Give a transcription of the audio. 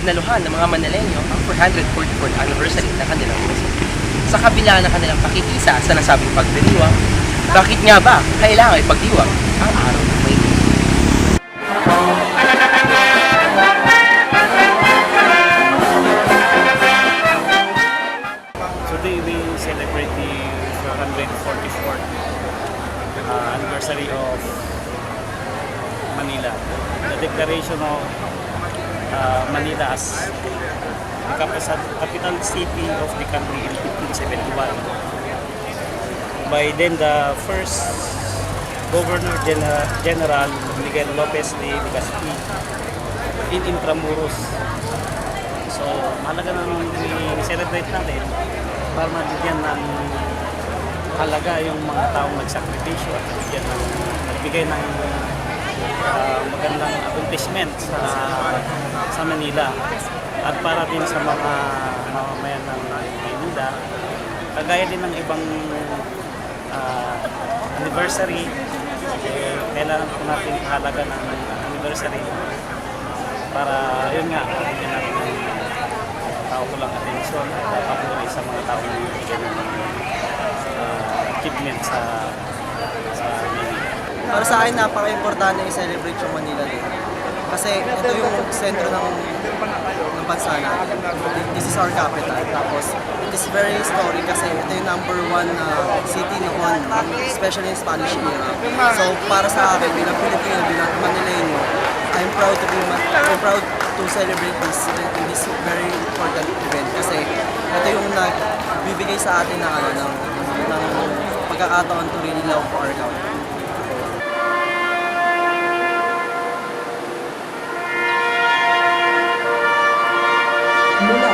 dinaluhan ng mga Manileño ang 444th anniversary ng kanilang mundo. Sa kabila ng kanilang pakikisa sa nasabing pagdiriwang, bakit nga ba kailangan ipagdiwang ang araw ng Maynila? Celebrate the 444th uh, anniversary of Manila. The declaration of uh, Manila as the capital city of the country in 1571 by then the first Governor General, Miguel Lopez de Legazpi in Intramuros. So, mahalaga na nung i-celebrate natin para mabigyan ng halaga yung mga taong nagsakripisyo at bigyan ng nagbigay ng magandang accomplishment sa sa Manila at para din sa mga mamamayan ng Manila kagaya din ng ibang ah, anniversary eh, kailangan po natin halaga ng anniversary para yun nga bigyan natin ng tao ko lang atensyon at papuri sa mga tao na bigyan ng uh, achievement sa sa Manila. Para sa akin, napaka-importante i-celebrate yung Manila Day. Kasi ito yung sentro ng, ng bansa natin. This is our capital. Tapos, it is very historic kasi ito yung number one uh, city noon, especially in Spanish era. So, para sa akin, bilang Pilipino, bilang Manileño, I'm proud to be I'm proud to celebrate this in this very important event kasi ito yung nagbibigay sa atin ng ano ng, ng pagkakataon to really love our country. no